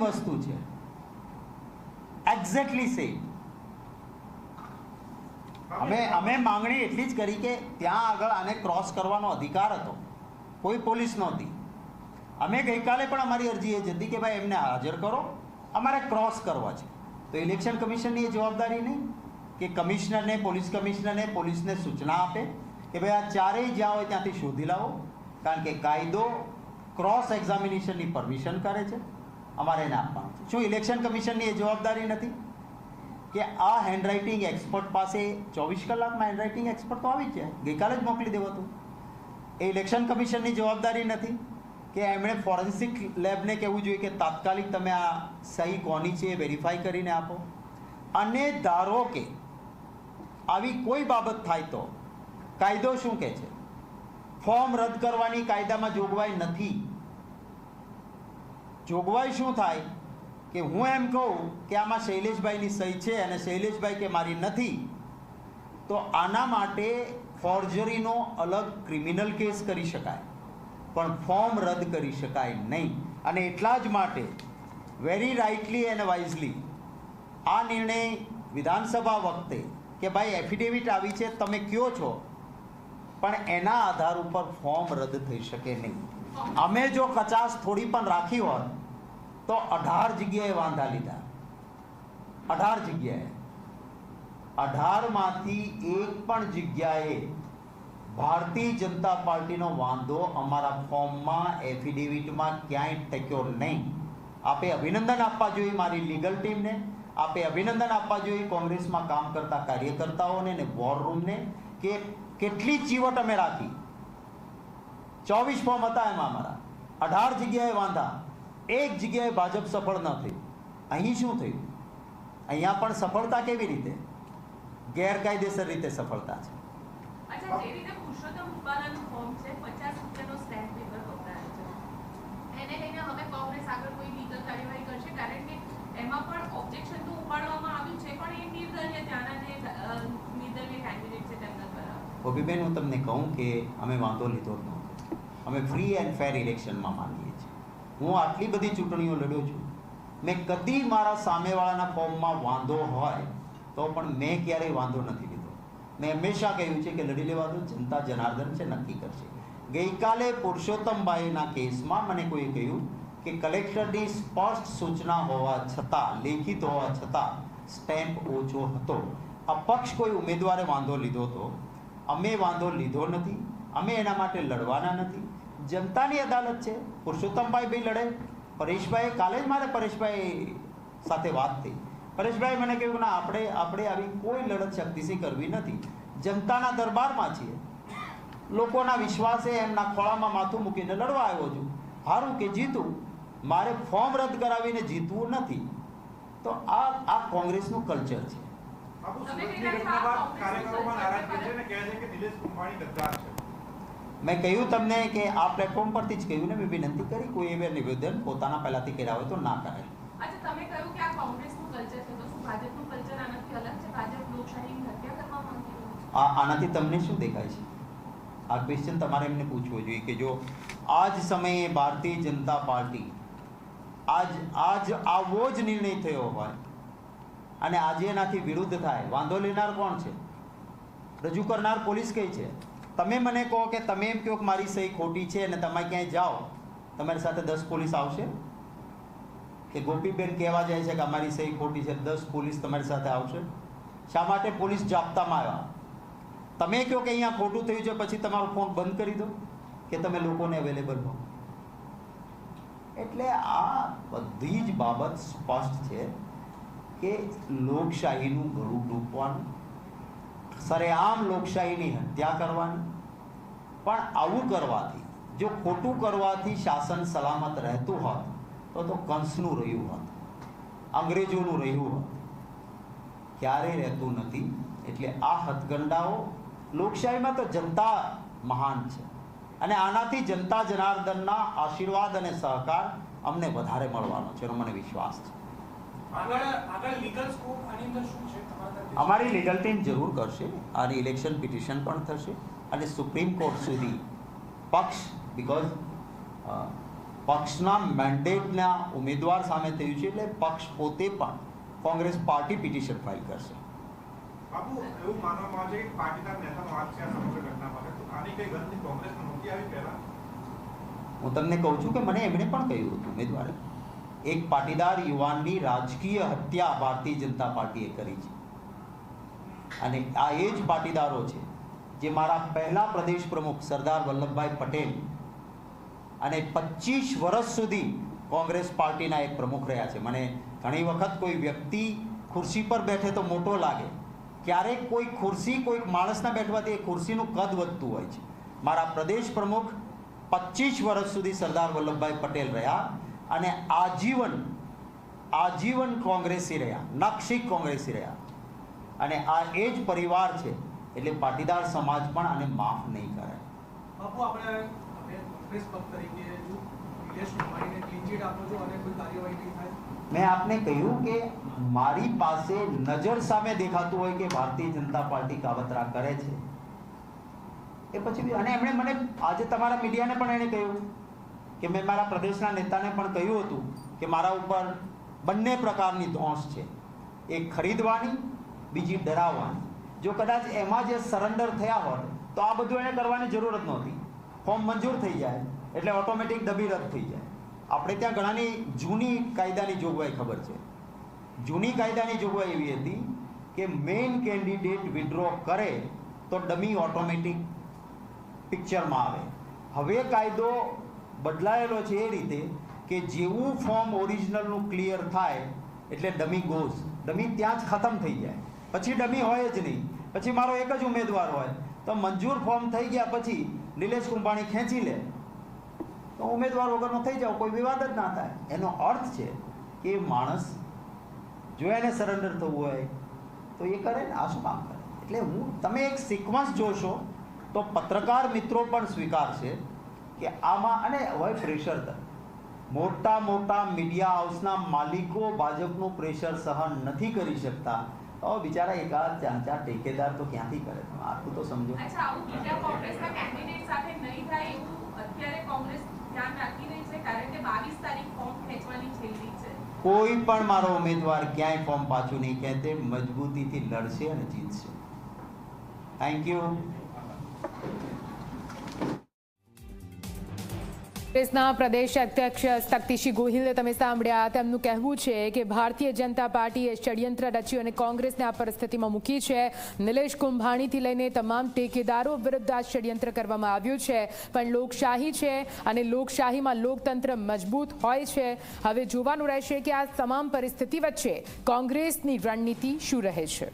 Same વસ્તુ છે. Exactly same અમે અમે માંગણી એટલી જ કરી કે ત્યાં આગળ આને ક્રોસ કરવાનો અધિકાર હતો. કોઈ પોલીસ નહોતી. અમે ગઈકાલે પણ અમારી અરજી એ જ હતી કે ભાઈ એમને હાજર કરો. અમારે ક્રોસ કરવા છે. તો ઇલેક્શન કમિશનની એ જવાબદારી નહીં કે કમિશનરને, પોલીસ કમિશનરને, પોલીસને સૂચના આપે કે ભાઈ આ ચારેય જ્યાં હોય ત્યાંથી શોધી લાવો. કારણ કે કાયદો ક્રોસ એક્ઝામિનેશનની પરમિશન કરે છે. અમારે એને આપવાનું છે શું ઇલેક્શન કમિશનની એ જવાબદારી નથી? કે આ હેન્ડરાઇટિંગ એક્સપર્ટ પાસે ચોવીસ કલાકમાં હેન્ડરાઇટિંગ એક્સપર્ટ તો આવી જ જાય. ગઈકાલે જ મોકલી દેવાતું એ ઇલેક્શન કમિશનની જવાબદારી નથી કે એમણે ફોરેન્સિક લેબને કહેવું જોઈએ કે તાત્કાલિક તમે આ સહી કોની છે એ વેરીફાઈ કરીને આપો. અને ધારો કે આવી કોઈ બાબત થાય તો કાયદો શું કહે છે? ફોર્મ રદ કરવાની કાયદામાં જોગવાઈ નથી. જોગવાઈ શું થાય? કે હું એમ કહું કે આમાં શૈલેષભાઈની સહી છે અને શૈલેષભાઈ કે મારી નથી, તો આના માટે ફોર્જરીનો અલગ ક્રિમિનલ કેસ કરી શકાય. પણ ફોર્મ રદ કરી શકાય નહીં. અને એટલા જ માટે વેરી રાઇટલી એન્ડ વાઇઝલી આ નિર્ણય વિધાનસભા વખતે કે ભાઈ એફિડેવિટ આવી છે, તમે કયો છો? પણ એના આધાર ઉપર ફોર્મ રદ થઈ શકે નહીં. અમે જો કચાશ થોડી પણ રાખી હોત તો અઢાર જગ્યાએ વાંધા લીધા. અઢાર જગ્યાએ. અઢારમાંથી એક પણ જગ્યાએ ભારતીય જનતા પાર્ટીનો વાંધો અમારા ફોર્મમાં એફિડેવિટમાં ક્યાંય ટક્યો નહીં. આપે અભિનંદન આપવા જોઈએ મારી લીગલ ટીમને, આપે અભિનંદન આપવા જોઈએ કોંગ્રેસમાં કામ કરતા કાર્યકર્તાઓને ને વોર રૂમને કે કેટલી ચીવટ અમે રાખી. ચોવીસ ફોર્મ હતા એમાં અમારા. અઢાર જગ્યાએ વાંધા. એક જગ્યાએ ભાજપ સફળ ન થઈ. અહીં શું થયું? અહીંયા પણ સફળતા કેવી રીતે? ગેરકાયદેસર રીતે સફળતા છે. ગોપીબેન હું તમને કહું કે અમે વાંધો લીધો જ નહોતો. અમે ફ્રી એન્ડ ફેર ઇલેક્શનમાં માનીએ છીએ. હું આટલી બધી ચૂંટણીઓ લડ્યો છું. મેં કદી મારા સામેવાળાના ફોર્મમાં વાંધો હોય તો પણ મેં ક્યારેય વાંધો નથી લીધો. મેં હંમેશા કહ્યું છે કે લડી લેવા દો, જનતા જનાર્દન છે, નક્કી કરશે. ગઈકાલે પુરુષોત્તમભાઈના કેસમાં મને કોઈ કહ્યું કે કલેક્ટરની સ્પષ્ટ સૂચના હોવા છતાં, લેખિત હોવા છતાં સ્ટેમ્પ ઓછો હતો. અપક્ષ કોઈ ઉમેદવારે વાંધો લીધો હતો અમે વાંધો લીધો નથી. અમે એના માટે લડવાના નથી. જનતાની અદાલત છે. પુરુષોત્તમભાઈ બી લડે. પરેશભાઈ, કાલે જ મારે પરેશભાઈ સાથે વાત થઈ. પરેશભાઈ મને કહ્યું ના, આપણે આપણે આવી કોઈ લડત શક્તિથી કરવી નથી. જનતાના દરબારમાં છીએ. લોકોના વિશ્વાસે એમના ખોળામાં માથું મૂકીને લડવા આવ્યો છું. હારું કે જીતું. મારે ફોર્મ રદ કરાવીને જીતવું નથી. તો આ આ કોંગ્રેસનું કલ્ચર છે. મેં કહ્યું તમને કે આ પ્લેટફોર્મ પરથી જ કહ્યું ને મેં વિનંતી કરી કોઈ એવા નિવેદન પોતાના પહેલાથી કર્યા હોય તો ના કરે આનાથી તમને શું દેખાય છે? આ ક્વેશ્ચન તમારે એમને પૂછવો જોઈએ કે જો આ જ સમયે ભારતીય જનતા પાર્ટી આજ આજ આવો જ નિર્ણય થયો હોય અને આજે એનાથી વિરુદ્ધ થાય વાંધો લેનાર કોણ છે? રજૂ કરનાર પોલીસ કઈ છે? તમે મને કહો કે તમે એમ કહો કે મારી સહી ખોટી છે અને તમે ક્યાંય જાઓ, તમારી સાથે દસ પોલીસ આવશે? કે ગોપીબેન કહેવા જાય છે કે અમારી સહી ખોટી છે, દસ પોલીસ તમારી સાથે આવશે? શા માટે પોલીસ જાપ્તામાં આવ્યા? તમે કહો કે અહીંયા ખોટું થયું છે, પછી તમારો ફોન બંધ કરી દો, કે તમે લોકોને અવેલેબલ હો એટલે આ બધી જ બાબત સ્પષ્ટ છે કે લોકશાહીનું ગળું ડૂબવાનું સરેઆમ લોકશાહીની હત્યા કરવાની. પણ આવું કરવાથી, જો ખોટું કરવાથી શાસન સલામત રહેતું હોત, તો તો કંસનું રહ્યું હોત, અંગ્રેજોનું રહ્યું હોત. ક્યારેય રહેતું નથી, એટલે આ હથગંડાઓ લોકશાહીમાં તો જનતા મહાન છે. અને આનાથી જનતા જનાર્દનના આશીર્વાદ અને સહકાર અમને વધારે મળવાનો છે, એનો મને વિશ્વાસ છે. અમારી લીગલ ટીમ જરૂર કરશે. અને ઇલેક્શન પિટિશન પણ થશે. અને સુપ્રીમ કોર્ટ સુધી પક્ષ બિકોઝ પક્ષના મેન્ડેટના ઉમેદવાર સામે થયું છે એટલે પક્ષ પોતે પણ કોંગ્રેસ પાર્ટી પિટિશન ફાઇલ કરશે. બાપુ એવું માનવામાં આવે છે કે પાટીદાર નેતાનો હાથ છે આ સમગ્ર ઘટના તો આની કઈ ગણતરી કોંગ્રેસને નહોતી આવી પહેલા? હું તમને કહું છું કે મને એમણે પણ કહ્યું હતું ઉમેદવારે. એક પાટીદાર યુવાનની રાજકીય હત્યા ભારતીય જનતા પાર્ટીએ કરી છે. અને આ એ જ પાટીદારો છે, જે મારા પહેલા પ્રદેશ પ્રમુખ સરદાર વલ્લભભાઈ પટેલ અને પચીસ વર્ષ સુધી કોંગ્રેસ પાર્ટીના એક પ્રમુખ રહ્યા છે. મને ઘણી વખત કોઈ વ્યક્તિ ખુરશી પર બેઠે તો મોટો લાગે. ક્યારેક કોઈ ખુરશી, કોઈક માણસના બેઠવાથી એ ખુરશીનું કદ વધતું હોય છે. મારા પ્રદેશ પ્રમુખ પચીસ વર્ષ સુધી સરદાર વલ્લભભાઈ પટેલ રહ્યા. અને આજીવન આજીવન કોંગ્રેસી રહ્યા નાક્ષિક કોંગ્રેસી રહ્યા. અને આ એ જ પરિવાર છે એટલે પાટીદાર સમાજ પણ આને માફ નહીં કરે. બાપુ આપણે મેં આપને કહ્યું કે મારી પાસે નજર સામે દેખાતું હોય કે ભારતીય જનતા પાર્ટી કાવતરા કરે છે. એ પછી અને એમણે મને આજે તમારા મીડિયાને પણ એણે કહ્યું. કે મેં મારા પ્રદેશના નેતાને પણ કહ્યું હતું કે મારા ઉપર બંને પ્રકારની ધોંસ છે. એક ખરીદવાની, બીજી ડરાવવાની. જો કદાચ એમાં જે સરેન્ડર થયા હોત, તો આ બધું એને કરવાની જરૂર જ નહોતી. ફોર્મ મંજૂર થઈ જાય, એટલે ઓટોમેટિક દબી રદ થઈ જાય. આપણે ત્યાં ઘણાની જૂની કાયદાની જોગવાઈ ખબર છે. જૂની કાયદાની જોગવાઈ એવી હતી કે મેઇન કેન્ડિડેટ વિડ્રો કરે, તો ડમી ઓટોમેટિક પિક્ચરમાં આવે. હવે કાયદો બદલાયેલો છે એ રીતે કે જેવું ફોર્મ ઓરિજિનલનું ક્લિયર થાય, એટલે ડમી ગોઝ ડમી ત્યાં જ ખતમ થઈ જાય. પછી ડમી હોય જ નહીં. પછી મારો એક જ ઉમેદવાર હોય. તો મંજૂર ફોર્મ થઈ ગયા પછી નિલેશ કુંભાણી ખેંચી લે. તો ઉમેદવાર વગરનો થઈ જાવ, કોઈ વિવાદ જ ના થાય. એનો અર્થ છે કે માણસ જો એને સરેન્ડર થવું હોય, તો એ કરે ને, આ શું કામ કરે? એટલે હું, તમે એક સિક્વન્સ જોશો, તો પત્રકાર મિત્રો પણ સ્વીકારશે. કે આમાં અને હોય પ્રેશર મોટા મોટા મીડિયા હાઉસના માલિકો ભાજપનું પ્રેશર સહન નથી કરી શકતા. તો બિચારા એકાદ ચાર ચાર ઠેકેદાર તો ક્યાંથી કરે? તમે આટલું તો સમજો. કોઈ પણ મારો ઉમેદવાર ક્યાંય ફોર્મ પાછું નહીં ખેંચે મજબૂતીથી લડશે અને જીતશે. થેન્ક યુ કોંગ્રેસના પ્રદેશ અધ્યક્ષ તખ્તીસિંહ ગોહિલે તમે સાંભળ્યા, તેમનું કહેવું છે કે ભારતીય જનતા પાર્ટીએ ષડયંત્ર રચ્યું અને કોંગ્રેસને આ પરિસ્થિતિમાં મૂકી છે. નિલેશ કુંભાણીથી લઈને તમામ ટેકેદારો વિરુદ્ધ આ ષડયંત્ર કરવામાં આવ્યું છે. પણ લોકશાહી છે અને લોકશાહીમાં લોકતંત્ર મજબૂત હોય છે. હવે જોવાનું રહેશે કે આ તમામ પરિસ્થિતિ વચ્ચે કોંગ્રેસની રણનીતિ શું રહે છે.